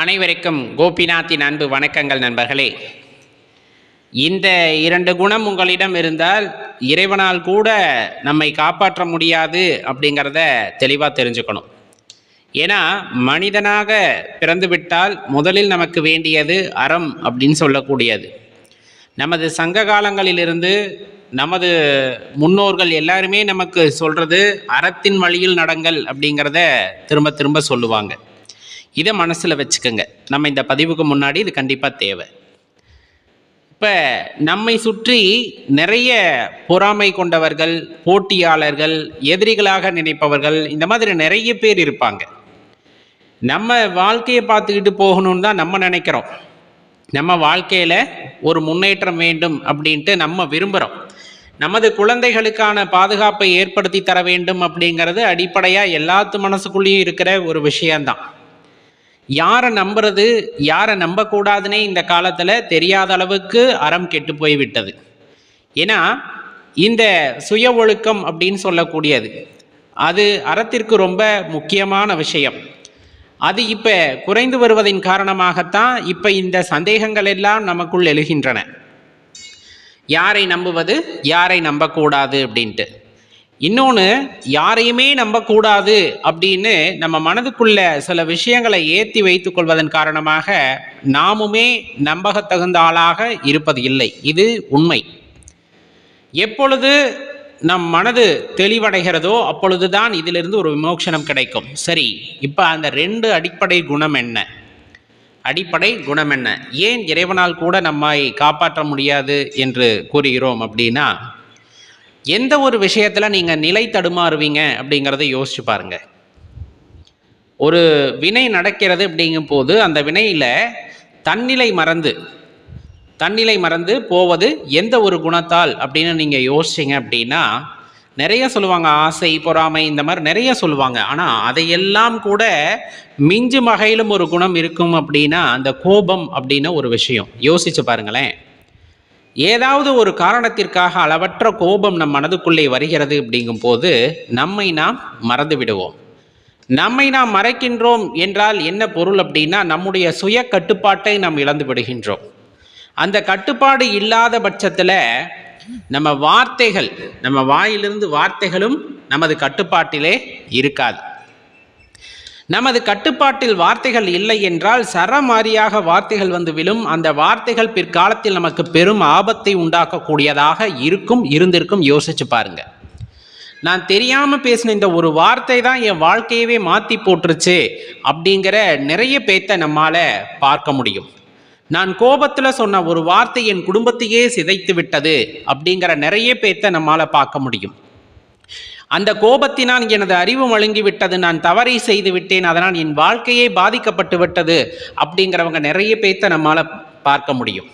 அனைவருக்கும் கோபிநாத்தின் அன்பு வணக்கங்கள் நண்பர்களே. இந்த இரண்டு குணம் உங்களிடம் இருந்தால் இறைவனால் கூட நம்மை காப்பாற்ற முடியாது அப்படிங்கிறத தெளிவாக தெரிஞ்சுக்கணும். ஏன்னா மனிதனாக பிறந்துவிட்டால் முதலில் நமக்கு வேண்டியது அறம் அப்படின்னு சொல்லக்கூடியது. நமது சங்க காலங்களிலிருந்து நமது முன்னோர்கள் எல்லாருமே நமக்கு சொல்கிறது அறத்தின் வழியில் நடங்கள் அப்படிங்கிறத திரும்ப திரும்ப சொல்லுவாங்க. இதை மனசில் வச்சுக்கோங்க. நம்ம இந்த பதிவுக்கு முன்னாடி இது கண்டிப்பாக தேவை. இப்போ நம்மை சுற்றி நிறைய பொறாமை கொண்டவர்கள் போட்டியாளர்கள் எதிரிகளாக நினைப்பவர்கள் இந்த மாதிரி நிறைய பேர் இருப்பாங்க. நம்ம வாழ்க்கையை பார்த்துக்கிட்டு போகணும்னு தான் நம்ம நினைக்கிறோம். நம்ம வாழ்க்கையில் ஒரு முன்னேற்றம் வேண்டும் அப்படின்ட்டு நம்ம விரும்புகிறோம் நமது குழந்தைகளுக்கான பாதுகாப்பை ஏற்படுத்தி தர வேண்டும் அப்படிங்கிறது அடிப்படையாக எல்லாத்து மனசுக்குள்ளேயும் இருக்கிற ஒரு விஷயம்தான். யாரை நம்புறது யாரை நம்பக்கூடாதுன்னே இந்த காலத்தில் தெரியாத அளவுக்கு அறம் கெட்டு போய் விட்டது ஏன்னா இந்த சுய ஒழுக்கம் அப்படின்னு சொல்லக்கூடியது அது அறத்திற்கு ரொம்ப முக்கியமான விஷயம். அது இப்போ குறைந்து வருவதின் காரணமாகத்தான் இப்போ இந்த சந்தேகங்கள் எல்லாம் நமக்குள் எழுகின்றன. யாரை நம்புவது யாரை நம்பக்கூடாது அப்படின்ட்டு. இன்னொன்று யாரையுமே நம்பக்கூடாது அப்படின்னு நம்ம மனதுக்குள்ள சில விஷயங்களை ஏற்றி வைத்துக் கொள்வதன் காரணமாக நாமுமே நம்பகத்தகுந்த ஆளாக இருப்பது இல்லை. இது உண்மை. எப்பொழுது நம் மனது தெளிவடைகிறதோ அப்பொழுதுதான் இதிலிருந்து ஒரு விமோசனம் கிடைக்கும். சரி இப்போ அந்த ரெண்டு அடிப்படை குணம் என்ன? அடிப்படை குணம் என்ன? ஏன் இறைவனால் கூட நம்மை காப்பாற்ற முடியாது என்று கூறுகிறோம் அப்படின்னா எந்த ஒரு விஷயத்தில் நீங்கள் நிலை தடுமாறுவீங்க அப்படிங்கிறத யோசிச்சு பாருங்க. ஒரு வினை நடக்கிறது அப்படிங்கும் போது அந்த வினையில் தன்னிலை மறந்து தன்னிலை மறந்து போவது எந்த ஒரு குணத்தால் அப்படின்னு நீங்கள் யோசிச்சிங்க அப்படின்னா நிறைய சொல்லுவாங்க ஆசை பொறாமை இந்த மாதிரி நிறைய சொல்லுவாங்க. ஆனால் அதையெல்லாம் கூட மிஞ்சும் வகையிலும் ஒரு குணம் இருக்கும் அப்படின்னா அந்த கோபம் அப்படின்னு ஒரு விஷயம். யோசிச்சு பாருங்களேன். ஏதாவது ஒரு காரணத்திற்காக அளவற்ற கோபம் நம் மனதுக்குள்ளே வருகிறது அப்படிங்கும் போது நம்மை நாம் மறந்து விடுவோம். நம்மை நாம் மறைக்கின்றோம் என்றால் என்ன பொருள் அப்படின்னா நம்முடைய சுய கட்டுப்பாட்டை நாம் இழந்து விடுகின்றோம். அந்த கட்டுப்பாடு இல்லாத பட்சத்தில் நம்ம வார்த்தைகள் நம்ம வாயிலிருந்து வார்த்தைகளும் நமது கட்டுப்பாட்டிலே இருக்காது. நமது கட்டுப்பாட்டில் வார்த்தைகள் இல்லை என்றால் சரமாரியாக வார்த்தைகள் வந்து விழும். அந்த வார்த்தைகள் பிற்காலத்தில் நமக்கு பெரும் ஆபத்தை உண்டாக்கக்கூடியதாக இருக்கும் இருந்திருக்கும். யோசிச்சு பாருங்க. நான் தெரியாமல் பேசின இந்த ஒரு வார்த்தை தான் என் வாழ்க்கையவே மாற்றி போட்டுருச்சு அப்படிங்கிற நிறைய பேத்த நம்மால பார்க்க முடியும். நான் கோபத்தில் சொன்ன ஒரு வார்த்தை என் குடும்பத்தையே சிதைத்து விட்டது அப்படிங்கிற நிறைய பேத்த நம்மால பார்க்க முடியும். அந்த கோபத்தினால் எனது அறிவு மழுங்கி விட்டது நான் தவறை செய்து விட்டேன் அதனால் என் வாழ்க்கையே பாதிக்கப்பட்டு விட்டது அப்படிங்கிறவங்க நிறைய பேத்த நம்மளால் பார்க்க முடியும்.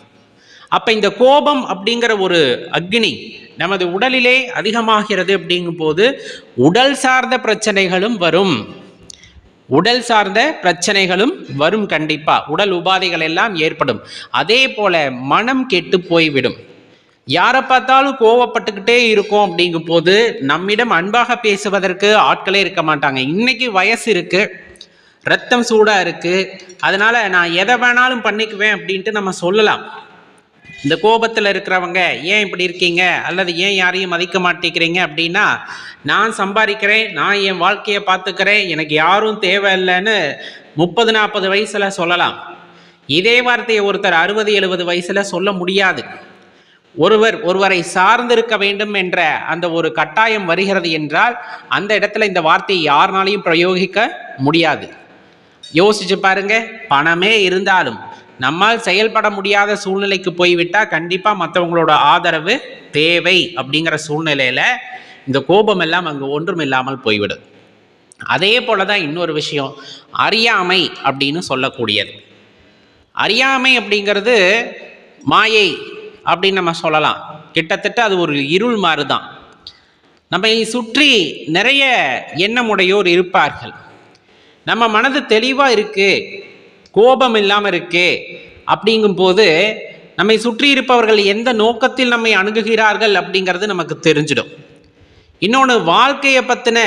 அப்போ இந்த கோபம் அப்படிங்கிற ஒரு அக்னி நமது உடலிலே அதிகமாகிறது அப்படிங்கும் போது உடல் சார்ந்த பிரச்சனைகளும் வரும். உடல் சார்ந்த பிரச்சனைகளும் வரும் கண்டிப்பாக உடல் உபாதைகள் எல்லாம் ஏற்படும். அதே போல மனம் கெட்டு போய்விடும். யாரை பார்த்தாலும் கோவப்பட்டுக்கிட்டே இருக்கும் அப்படிங்கும் போது நம்மிடம் அன்பாக பேசுவதற்கு ஆட்களே இருக்க மாட்டாங்க. இன்னைக்கு வயசு இருக்கு ரத்தம் சூடா இருக்கு. அதனால நான் எதை வேணாலும் பண்ணிக்குவேன் அப்படின்ட்டு நம்ம சொல்லலாம். இந்த கோபத்தில் இருக்கிறவங்க ஏன் இப்படி இருக்கீங்க? அல்லது ஏன் யாரையும் மதிக்க மாட்டேங்கிறீங்க? அப்படின்னா நான் சம்பாதிக்கிறேன் நான் என் வாழ்க்கையை பார்த்துக்கிறேன் எனக்கு யாரும் தேவையில்லைன்னு முப்பது நாற்பது வயசில் சொல்லலாம். இதே வார்த்தையை ஒருத்தர் அறுபது எழுபது வயசில் சொல்ல முடியாது. ஒருவர் ஒருவரை சார்ந்திருக்க வேண்டும் என்ற அந்த ஒரு கட்டாயம் வருகிறது என்றால் அந்த இடத்துல இந்த வார்த்தையை யாருனாலையும் பிரயோகிக்க முடியாது. யோசிச்சு பாருங்க பணமே இருந்தாலும் நம்மால் செயல்பட முடியாத சூழ்நிலைக்கு போய்விட்டால் கண்டிப்பாக மற்றவங்களோட ஆதரவு தேவை அப்படிங்கிற சூழ்நிலையில் இந்த கோபம் எல்லாம் அங்கே ஒன்றும் இல்லாமல் போய்விடும். அதே போல தான் இன்னொரு விஷயம் அறியாமை அப்படின்னு சொல்லக்கூடியது. அறியாமை அப்படிங்கிறது மாயை அப்படின்னு நம்ம சொல்லலாம். கிட்டத்தட்ட அது ஒரு இருள் மாதிரி தான் நம்மை சுற்றி நிறைய எண்ணமுடையோர் இருப்பார்கள். நம்ம மனது தெளிவாக இருக்கு கோபம் இல்லாமல் இருக்கு அப்படிங்கும்போது நம்மை சுற்றி இருப்பவர்கள் எந்த நோக்கத்தில் நம்மை அணுகுகிறார்கள் அப்படிங்கிறது நமக்கு தெரிஞ்சிடும். இன்னொன்று வாழ்க்கையை பற்றின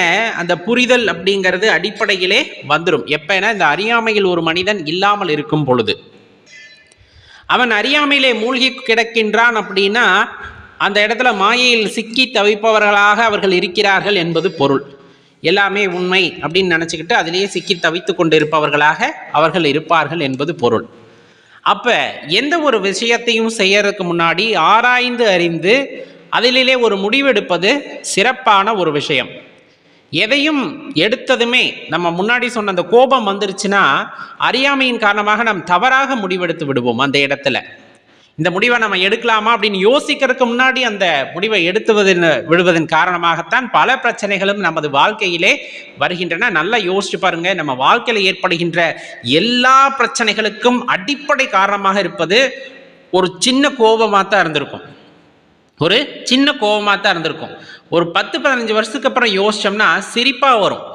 அந்த புரிதல் அப்படிங்கிறது அடிப்படையிலே வந்துடும் எப்போனா இந்த அறியாமையில் ஒரு மனிதன் இல்லாமல் இருக்கும் பொழுது. அவன் அறியாமையிலே மூழ்கி கிடக்கின்றான் அப்படின்னா அந்த இடத்துல மாயையில் சிக்கி தவிப்பவர்களாக அவர்கள் இருக்கிறார்கள் என்பது பொருள். எல்லாமே உண்மை அப்படின்னு நினச்சிக்கிட்டு அதிலேயே சிக்கி தவித்து கொண்டிருப்பவர்களாக அவர்கள் இருப்பார்கள் என்பது பொருள். அப்போ எந்த ஒரு விஷயத்தையும் செய்யறதுக்கு முன்னாடி ஆராய்ந்து அறிந்து அதிலே ஒரு முடிவெடுப்பது சிறப்பான ஒரு விஷயம். எதையும் எடுத்ததுமே நம்ம முன்னாடி சொன்ன அந்த கோபம் வந்துருச்சுன்னா அறியாமையின் காரணமாக நாம் தவறாக முடிவெடுத்து விடுவோம் அந்த இடத்துல. இந்த முடிவை நம்ம எடுக்கலாமா அப்படின்னு யோசிக்கிறதுக்கு முன்னாடி அந்த முடிவை எடுத்துவதன் விடுவதன் காரணமாகத்தான் பல பிரச்சனைகளும் நமது வாழ்க்கையிலே வருகின்றன. நல்லா யோசிச்சு பாருங்க நம்ம வாழ்க்கையில் ஏற்படுகின்ற எல்லா பிரச்சனைகளுக்கும் அடிப்படை காரணமாக இருப்பது ஒரு சின்ன கோபமாக தான் இருந்திருக்கும். ஒரு சின்ன கோபமாக தான் இருந்திருக்கும். ஒரு பத்து பதினஞ்சு வருஷத்துக்கு அப்புறம் யோசிச்சோம்னா சிரிப்பாக வரும்.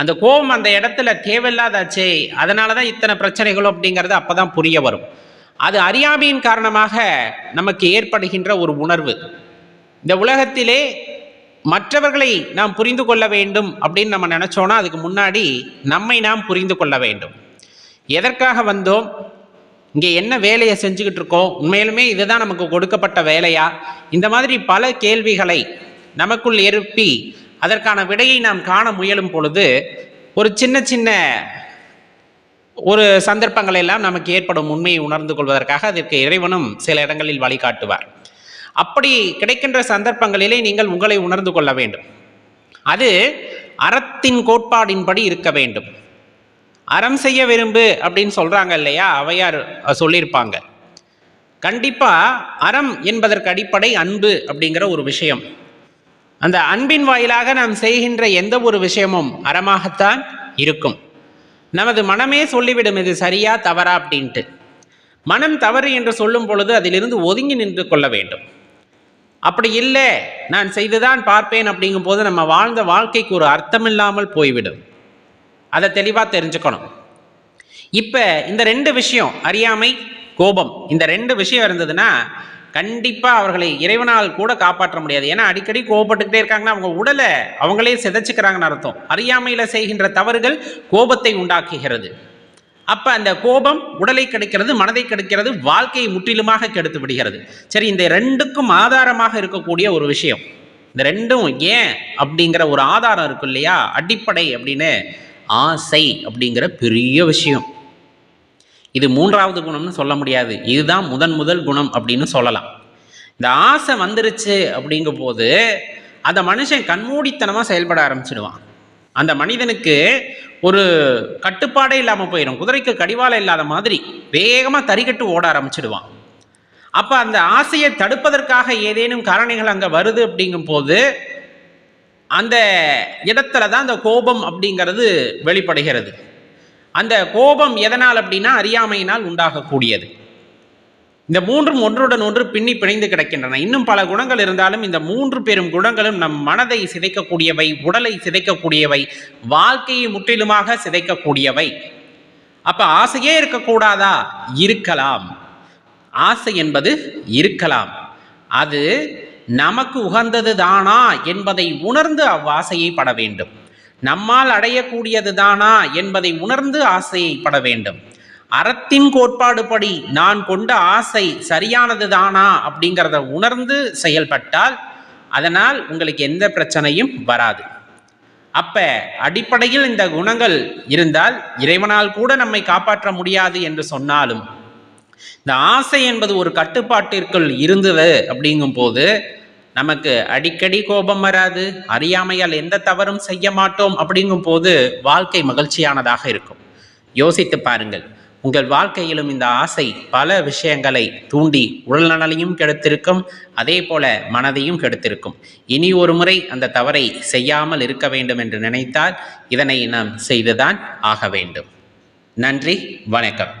அந்த கோபம் அந்த இடத்துல தேவையில்லாதாச்சே அதனால தான் இத்தனை பிரச்சனைகளும் அப்படிங்கிறது அப்போ தான் புரிய வரும். அது அறியாமையின் காரணமாக நமக்கு ஏற்படுகின்ற ஒரு உணர்வு. இந்த உலகத்திலே மற்றவர்களை நாம் புரிந்து கொள்ள வேண்டும் அப்படின்னு நம்ம நினச்சோன்னா அதுக்கு முன்னாடி நம்மை நாம் புரிந்து கொள்ள வேண்டும். எதற்காக வந்தோம்? இங்கே என்ன வேலையை செஞ்சுக்கிட்டு இருக்கோம்? உண்மையிலுமே இதுதான் நமக்கு கொடுக்கப்பட்ட வேலையா? இந்த மாதிரி பல கேள்விகளை நமக்குள் எழுப்பி அதற்கான விடையை நாம் காண முயலும் பொழுது ஒரு சின்ன சின்ன ஒரு சந்தர்ப்பங்கள் எல்லாம் நமக்கு ஏற்படும் உண்மையை உணர்ந்து கொள்வதற்காக அதற்கு இறைவனும் சில இடங்களில் வழிகாட்டுவார். அப்படி கிடைக்கின்ற சந்தர்ப்பங்களிலே நீங்கள் உங்களை உணர்ந்து கொள்ள வேண்டும். அது அறத்தின் கோட்பாடின்படி இருக்க வேண்டும். அறம் செய்ய விரும்பு அப்படின்னு சொல்கிறாங்க இல்லையா? அவையார் சொல்லியிருப்பாங்க. கண்டிப்பாக அறம் என்பதற்கு அடிப்படை அன்பு அப்படிங்கிற ஒரு விஷயம். அந்த அன்பின் வாயிலாக நாம் செய்கின்ற எந்த ஒரு விஷயமும் அறமாகத்தான் இருக்கும். நமது மனமே சொல்லிவிடும் இது சரியா தவறா? அப்படின்ட்டு. மனம் தவறு என்று சொல்லும் பொழுது அதிலிருந்து ஒதுங்கி நின்று கொள்ள வேண்டும். அப்படி இல்லை நான் செய்துதான் பார்ப்பேன் அப்படிங்கும் போது நம்ம வாழ்ந்த வாழ்க்கைக்கு ஒரு அர்த்தமில்லாமல் போய்விடும். அதை தெளிவாக தெரிஞ்சுக்கணும். இப்போ இந்த ரெண்டு விஷயம் அறியாமை கோபம் இந்த ரெண்டு விஷயம் இருந்ததுன்னா கண்டிப்பாக அவர்களை இறைவனால் கூட காப்பாற்ற முடியாது. ஏன்னா அடிக்கடி கோபப்பட்டுக்கிட்டே இருக்காங்கன்னா அவங்க உடலை அவங்களே சிதைச்சுக்கிறாங்கன்னு அர்த்தம். அறியாமையில் செய்கின்ற தவறுகள் கோபத்தை உண்டாக்குகிறது. அப்போ அந்த கோபம் உடலை கெடுக்கிறது மனதை கெடுக்கிறது வாழ்க்கையை முற்றிலுமாக கெடுத்து விடுகிறது. சரி இந்த ரெண்டுக்கும் ஆதாரமாக இருக்கக்கூடிய ஒரு விஷயம். இந்த ரெண்டும் ஏன் அப்படிங்கிற ஒரு ஆதாரம் இருக்கு இல்லையா? அடிப்படை அப்படின்னு ஆசை அப்படிங்கிற பெரிய விஷயம். இது மூன்றாவது குணம்னு சொல்ல முடியாது. இதுதான் முதன் முதல் குணம் அப்படின்னு சொல்லலாம். இந்த ஆசை வந்துருச்சு அப்படிங்கும் போது அந்த மனுஷன் கண்மூடித்தனமாக செயல்பட ஆரம்பிச்சிடுவான். அந்த மனிதனுக்கு ஒரு கட்டுப்பாடே இல்லாமல் போயிடும் குதிரைக்கு கடிவாளம் இல்லாத மாதிரி வேகமாக தறிக்கட்டு ஓட ஆரம்பிச்சிடுவான். அப்போ அந்த ஆசையை தடுப்பதற்காக ஏதேனும் காரணிகள் அங்கே வருது அப்படிங்கும் போது அந்த இடத்துல தான் அந்த கோபம் அப்படிங்கிறது வெளிப்படுகிறது. அந்த கோபம் எதனால் அப்படின்னா அறியாமையினால் உண்டாகக்கூடியது. இந்த மூன்றும் ஒன்றுடன் ஒன்று பின்னி பிணைந்து கிடக்கின்றன. இன்னும் பல குணங்கள் இருந்தாலும் இந்த மூன்று பெரும் குணங்களும் நம் மனதை சிதைக்கக்கூடியவை உடலை சிதைக்கக்கூடியவை வாழ்க்கையை முற்றிலுமாக சிதைக்கக்கூடியவை. அப்ப ஆசையே இருக்கக்கூடாதா? இருக்கலாம். ஆசை என்பது இருக்கலாம். அது நமக்கு உகந்தது தானா என்பதை உணர்ந்து அவ்வாசையை பட வேண்டும். நம்மால் அடையக்கூடியது தானா என்பதை உணர்ந்து ஆசையை பட வேண்டும். அறத்தின் கோட்பாடுபடி நான் கொண்ட ஆசை சரியானது தானா அப்படிங்கிறத உணர்ந்து செயல்பட்டால் அதனால் உங்களுக்கு எந்த பிரச்சனையும் வராது. அப்ப அடிப்படையில் இந்த குணங்கள் இருந்தால் இறைவனால் கூட நம்மை காப்பாற்ற முடியாது என்று சொன்னாலும் இந்த ஆசை என்பது ஒரு கட்டுப்பாட்டிற்குள் இருந்தது அப்படிங்கும் போது நமக்கு அடிக்கடி கோபம் வராது அறியாமையால் எந்த தவறும் செய்ய மாட்டோம் அப்படிங்கும் போது வாழ்க்கை மகிழ்ச்சியானதாக இருக்கும். யோசித்து பாருங்கள் உங்கள் வாழ்க்கையிலும் இந்த ஆசை பல விஷயங்களை தூண்டி உடல்நலனையும் கெடுத்திருக்கும் அதே போல மனதையும் கெடுத்திருக்கும். இனி ஒரு முறை அந்த தவறை செய்யாமல் இருக்க வேண்டும் என்று நினைத்தால் இதனை நாம் செய்துதான் ஆக வேண்டும். நன்றி வணக்கம்.